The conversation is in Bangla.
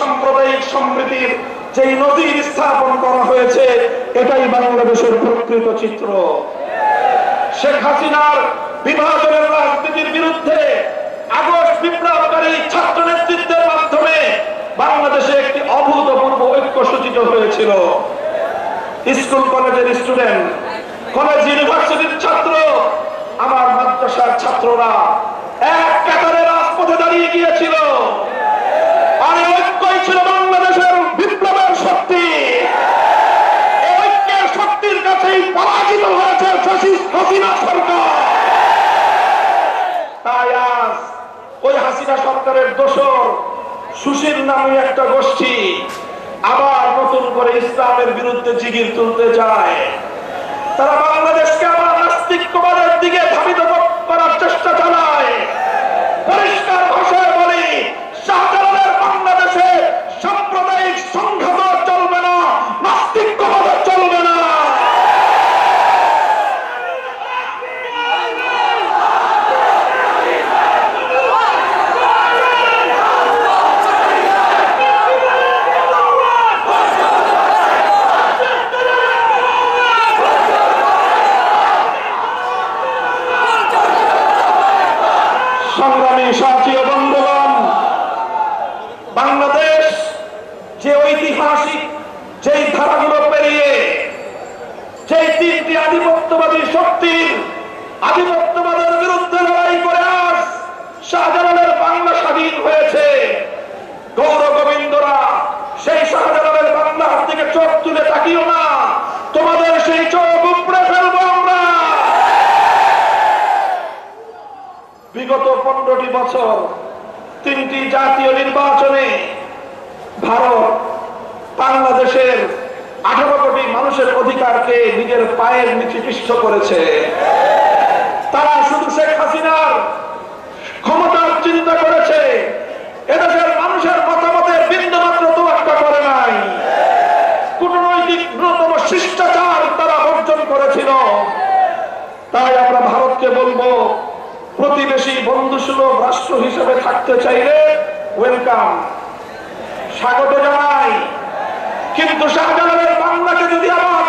সাম্প্রদায়িক সম্প্রীতির যেই নদীর স্থাপন করা হয়েছে, এটাই বাংলাদেশের প্রকৃত চিত্র। শেখ হাসিনার বিভাজনের রাজনীতির বিরুদ্ধে আগস্ট বিপ্লবকারী ছাত্র নেতৃত্বের মাধ্যমে বাংলাদেশে একটি অভূতপূর্ব ঐক্য সূচিত হয়েছিল। স্কুল কলেজের স্টুডেন্ট, কলেজ ইউনিভার্সিটির ছাত্র, আমার মাদ্রাসার ছাত্ররা হাসিনা সরকার। তাই আজ ওই হাসিনা সরকারের দোষর সুশীল নামে একটা গোষ্ঠী আবার নতুন করে ইসলামের বিরুদ্ধে জিগির তুলতে যায় তারা বাংলাদেশকে আবার নাস্তিকবাদের দিকে ধাবিত করার চেষ্টা চালায় পরিষ্কার ভাষায় বলি শাহজালালের বাংলাদেশে সাম্প্রদায়িক সংঘাত চলবে না নাস্তিকবাদ চলবে না সংগ্রামী সাথী বন্ধুগণ, বাংলাদেশ যে ঐতিহাসিক, যেই ধারাগুলো পেরিয়ে, যেই তিনটি আধিপত্যবাদী শক্তির আধিপত্যবাদের বিরুদ্ধে লড়াই করে আস শাহজালালের বাংলা স্বাধীন হয়েছে। গৌর গোবিন্দরা সেই শাহজালালের বাংলা হাত থেকে চোখ তুলে তাকিও না তোমাদের সেই চোখ উপড়ে ফেলব আমরা বিগত পনেরোটি বছর তিনটি জাতীয় নির্বাচনে ভারত বাংলাদেশের আঠারো কোটি মানুষের অধিকারকে নিজের পায়ের নিচে পিষ্ট করেছে। তারা শুধু শেখ হাসিনার ক্ষমতার চিন্তা করেছে, এদেশের মানুষের মতামতের বিন্দুমাত্র তোয়াক্কা করে নাই। কূটনৈতিক ন্যূনতম শিষ্টাচার তারা অর্জন করেছিল। তাই আমরা ভারতকে বলব প্রতিবেশী বন্ধুসুলভ রাষ্ট্র হিসেবে থাকতে চাইলে ওয়েলকাম স্বাগত জানাই। কিন্তু শাহজালালের বাংলাকে যদি আবার